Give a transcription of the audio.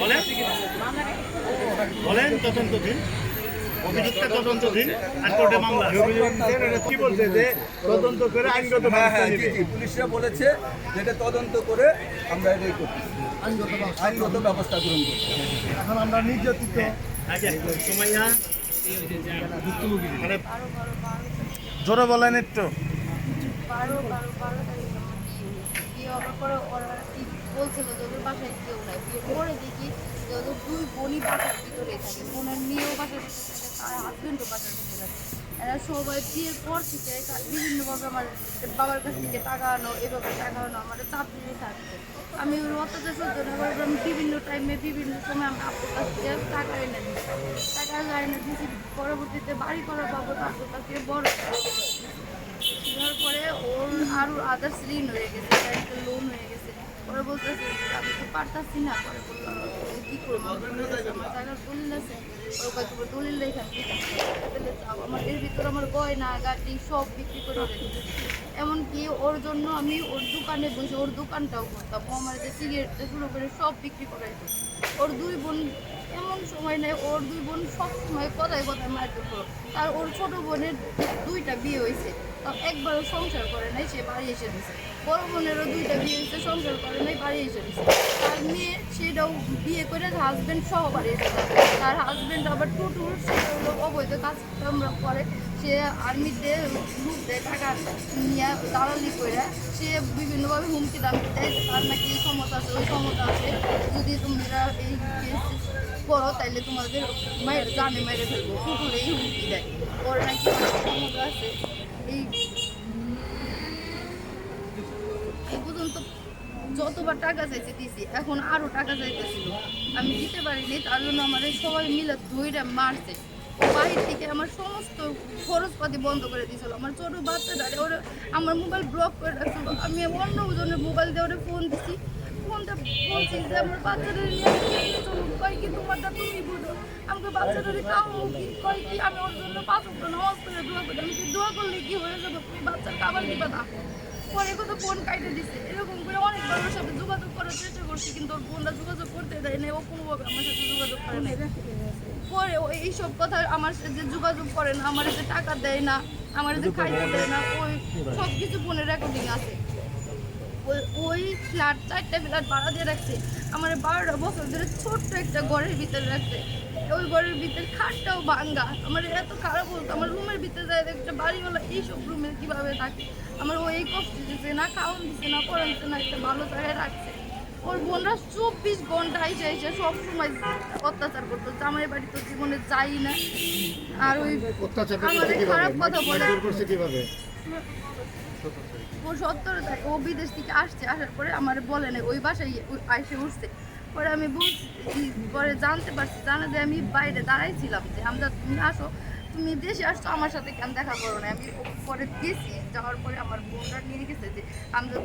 বলেন? বলেন তদন্তধীন অভিযুক্ত তদন্তধীন আর কোর্টে মামলা কি বলছে যে তদন্ত করে আইনগত হ্যাঁ ব্যবস্থা হ্যাঁ পুলিশরা বলেছে যেটা তদন্ত করে আমরা এটাই করছি আইনগত ব্যবস্থা। গ্রহণ করছি এখন আমরা নির্যাতিত। আচ্ছা মানে জোরে বলেন একটু। বারো বারো বারো তারিখ আমার বিয়ে বিয়ে পরে বলছিল বাসায় কেউ করে দেখি দুই ভিতরে থাকে। বোনের মেয়েও ভিতরে থাকে তার ভিতরে থাকে। সবাই বিয়ের পর থেকে বিভিন্নভাবে আমার বাবার কাছ থেকে এভাবে আমার আমি ওর অত্যাচার সহ্য না করে আমি বিভিন্ন টাইমে বিভিন্ন সময় আমি আপুর কাছ থেকে টাকা এনে দিচ্ছি টাকা এনে দিচ্ছি পরবর্তীতে বাড়ি করার বাবদ আপুর কাছ থেকে বড় পরে আরও আদার্স ঋণ হয়ে গেছে একটা লোন হয়ে গেছে। পরে বলতেছে আমি তো পারতাছি না, পরে বললাম আমার গয়না গাড়ি সব বিক্রি করে এমনকি ওর জন্য আমি ওর দোকানে বসে ওর দোকানটাও করতাম ও আমার যে সিগারেট থেকে শুরু করে সব বিক্রি করাইতো ওর দুই বোন এমন সময় নেই ওর দুই বোন সব সময় কথায় কথায় মায়ের করো তার ওর ছোট বোনের দুইটা বিয়ে হয়েছে তাও একবারও সংসার করে নাই সে বাড়ি এসে দিছে বড় বোনেরও দুইটা বিয়ে হয়েছে সংসার করে নাই বাড়ি এসে দিছে তার মেয়ে সেটাও বিয়ে করে হাজবেন্ড সহ বাড়ি তার হাজবেন্ড আবার টুটুর সে হলো অবৈধ কাজ কামরা করে। সে আর্মিতে লুট দেয়, টাকা নিয়ে দালালি করে। সে বিভিন্নভাবে হুমকি দামকি দেয়। তার নাকি এই ক্ষমতা আছে, ওই ক্ষমতা আছে। যদি তোমরা এই কেস করো, তাইলে তোমাদের মায়ের জানে মেরে ফেলব। কুকুরে এই হুমকি দেয়। ওর নাকি ক্ষমতা আছে। এই যতবার টাকা চাইছে দিছি, এখন আরও টাকা চাইতেছিল। আমি দিতে পারিনি, তার জন্য আমার এই সবাই মিলে ধইরা মারছে। বাহির থেকে আমার সমস্ত খরচপাতি বন্ধ করে দিয়েছিল আমার ছোটো বাচ্চাটা ওরা আমার মোবাইল ব্লক করে রাখছিল। আমি অন্য জনের মোবাইল দিয়ে ওরে ফোন দিছি। ফোনটা বলছি যে, আমার বাচ্চাটা নিয়ে কয় কি তোমারটা তুমি বুঝো? আমাকে বাচ্চাটারে কামো কি? কয় কি? আমি ওর জন্য পাঁচ নামাজ করে দোয়া করি। আমি দোয়া করলে কি হয়ে যাবে? তুমি বাচ্চার খাবার দিবা না? পরে কত ফোন কাইটে দিছে। এরকম করে অনেকবার ওর সাথে যোগাযোগ করার চেষ্টা করছি কিন্তু ওর বোনরা যোগাযোগ করতে দেয় না ও কোনোভাবে আমার সাথে যোগাযোগ করে নাই। পরে ও এইসব কথা আমার যে যোগাযোগ করে না আমার যে টাকা দেয় না আমার যে খাইতে দেয় না। ওই সব কিছু ফোনে রেকর্ডিং আছে। ওই ওই ফ্ল্যাট চারটা ফ্ল্যাট ভাড়া দিয়ে রাখছে আমার বারোটা বছর ধরে ছোট্ট একটা ঘরের ভিতরে রাখছে। ওই ঘরের ভিতরে খাটটাও ভাঙ্গা আমার এত খারাপ বলতো আমার রুমের ভিতরে যায় একটা বাড়িওয়ালা এইসব রুমে কীভাবে থাকে? আমার ও এই কষ্ট দিচ্ছে না খাওয়ান দিচ্ছে না পড়ান দিচ্ছে না একটা ভালো জায়গায় রাখছে। ওর বোনরা চব্বিশ ঘণ্টা এসে এসে সব অত্যাচার করতো। জামাই বাড়ি তো জীবনে যাই না। আর ওই আমাদের খারাপ কথা বলে। কীভাবে? ও সত্তর থাকে ও বিদেশ থেকে আসছে আসার পরে আমার বলে না ওই বাসায় আইসে উঠছে। পরে আমি বলছি পরে জানতে পারছি জানা যে আমি বাইরে দাঁড়াইছিলাম যে আমরা তুমি আসো তুমি দেশে আসছো আমার সাথে কেন দেখা করো না? আমি পরে গেছি যাওয়ার পরে আমার বোনরা নিয়ে গেছে যে আমরা